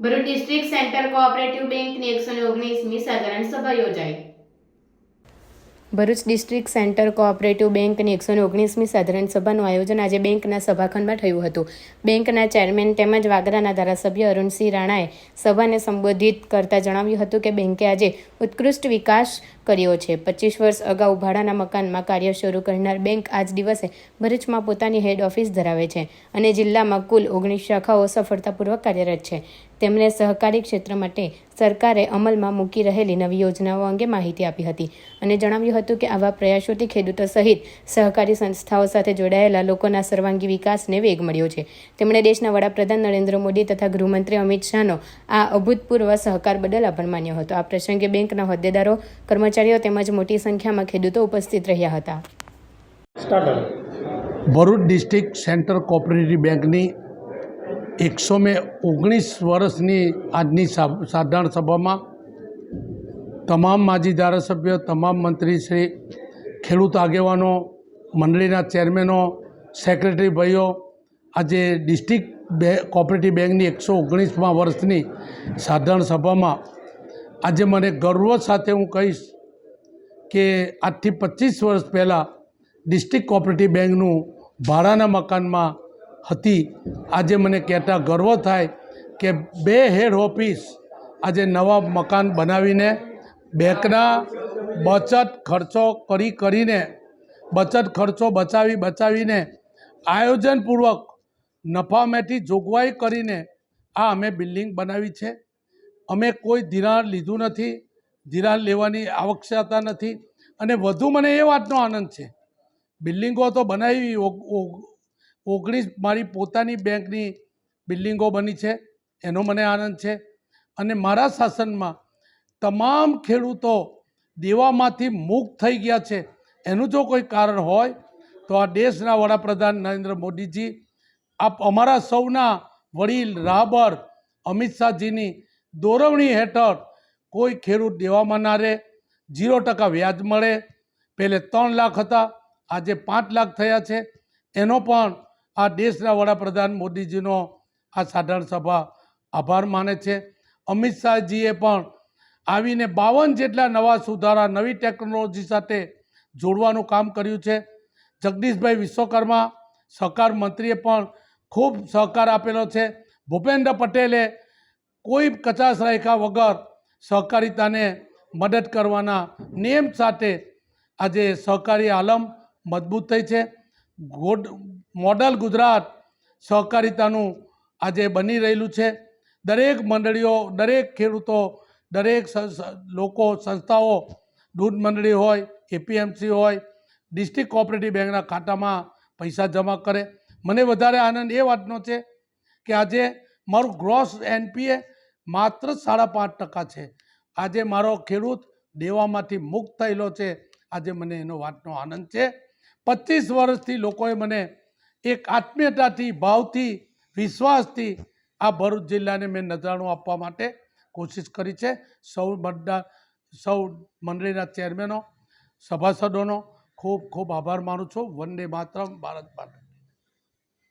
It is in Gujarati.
ભરૂચ ડિસ્ટ્રિક્ટ સેન્ટર કોઓપરેટિવ બેંકની એકસો ઓગણીસમી સાધારણ સભા યોજાઈ. ભરૂચ ડિસ્ટ્રિક્ટ સેન્ટર કોઓપરેટિવ બેંકની એકસો ઓગણીસમી સાધારણ સભાનું આયોજન આજે બેંકના સભાખંડમાં થયું હતું. બેંકના ચેરમેન તેમજ વાગરાના ધારાસભ્ય અરુણસિંહ રાણાએ સભાને સંબોધિત કરતા જણાવ્યું હતું કે બેંકે આજે ઉત્કૃષ્ટ વિકાસ કર્યો છે. પચીસ વર્ષ અગાઉ ભાડાના મકાનમાં કાર્ય શરૂ કરનાર બેંક આજ દિવસે ભરૂચમાં પોતાની હેડ ઓફિસ ધરાવે છે અને જિલ્લામાં કુલ ઓગણીસ શાખાઓ સફળતાપૂર્વક કાર્યરત છે. તેમણે સહકારી ક્ષેત્ર માટે સરકારે અમલમાં મૂકી રહેલી નવી યોજનાઓ અંગે માહિતી આપી હતી અને જણાવ્યું હતું કે આવા પ્રયાસોથી ખેડૂતો સહિત સહકારી સંસ્થાઓ સાથે જોડાયેલા લોકોના સર્વાંગી વિકાસને વેગ મળ્યો છે. તેમણે દેશના વડાપ્રધાન નરેન્દ્ર મોદી તથા ગૃહમંત્રી અમિત શાહનો આ અભૂતપૂર્વ સહકાર બદલ આભાર માન્યો હતો. આ પ્રસંગે બેંકના હોદ્દેદારો કર્મચારીઓ તેમજ મોટી સંખ્યામાં ખેડૂતો ઉપસ્થિત રહ્યા હતા. ભરૂચ ડિસ્ટ્રિક્ટ સેન્ટર કોઓપરેટિવ બેંકની એકસો મે ઓગણીસ વર્ષની આજની સા- સાધારણ સભામાં તમામ માજી ધારાસભ્ય તમામ મંત્રીશ્રી ખેડૂત આગેવાનો મંડળીના ચેરમેનો સેક્રેટરી ભાઈઓ આજે ડિસ્ટ્રિક્ટ બે કોઓપરેટિવ બેંકની એકસો ઓગણીસમાં વર્ષની સાધારણ સભામાં આજે મને ગર્વ સાથે હું કહીશ કે આજથી પચીસ વર્ષ પહેલાં ડિસ્ટ્રિક્ટ કોઓપરેટિવ બેંકનું ભાડાના મકાનમાં હતી. આજે મને કહેતા ગર્વ થાય કે બે હેડ ઓફિસ આજે નવા મકાન બનાવીને બેંકના બચત ખર્ચો કરી કરીને, બચત ખર્ચો બચાવી બચાવીને આયોજનપૂર્વક નફામેથી જોગવાઈ કરીને આ અમે બિલ્ડિંગ બનાવી છે. અમે કોઈ ધિરાણ લીધું નથી. ધિરાણ લેવાની આવશ્યકતા નથી. અને વધુ મને એ વાતનો આનંદ છે. બિલ્ડિંગો તો બનાવી ઓગ- ઓગ- ઓગણીસ મારી પોતાની બેંકની બિલ્ડિંગો બની છે. એનો મને આનંદ છે. અને મારા શાસનમાં તમામ ખેડૂતો દેવામાંથી મુક્ત થઈ ગયા છે. એનું જો કોઈ કારણ હોય, તો આ દેશના વડાપ્રધાન નરેન્દ્ર મોદીજી, આપ અમારા સૌના વડીલ રાબર અમિત શાહજીની દોરવણી હેઠળ કોઈ ખેડૂત દેવામાં ના રહે, ઝીરો ટકા વ્યાજ મળે. પહેલે ત્રણ લાખ હતા, આજે પાંચ લાખ થયા છે. એનો પણ આ દેશના વડાપ્રધાન મોદીજીનો આ સાધારણ સભા આભાર માને છે. અમિત શાહજીએ પણ આવીને બાવન જેટલા નવા સુધારા, નવી ટેકનોલોજી સાથે જોડવાનું કામ કર્યું છે. જગદીશભાઈ વિશ્વકર્મા સહકાર મંત્રીએ પણ ખૂબ સહકાર આપેલો છે. ભૂપેન્દ્ર પટેલે કોઈ કચાશ રાખ્યા વગર સહકારિતાને મદદ કરવાના નિયમ સાથે આજે સહકારી આલમ મજબૂત થઈ છે. ગોડ, મોડલ ગુજરાત સહકારિતાનું આજે બની રહેલું છે. દરેક મંડળીઓ, દરેક ખેડૂતો, દરેક લોકો, સંસ્થાઓ, દૂધ મંડળી હોય, એપીએમસી હોય, ડિસ્ટ્રિક્ટ કોઓપરેટિવ બેંકના ખાતામાં પૈસા જમા કરે. મને વધારે આનંદ એ વાતનો છે કે આજે મારું ગ્રોસ એનપીએ માત્ર સાડા પાંચ ટકા છે. આજે મારો ખેડૂત દેવામાંથી મુક્ત થયેલો છે. આજે મને એનો વાતનો આનંદ છે. પચીસ વર્ષથી લોકોએ મને એક આત્મીયતાથી, ભાવથી, વિશ્વાસથી આ ભરૂચ જિલ્લાને મેં નજરાણું આપવા માટે કોશિશ કરી છે. સૌ બધા સૌ મંડળીના ચેરમેનો, સભાસદોનો ખૂબ ખૂબ આભાર માનું છું. વંદે માત્ર ભારત માતા.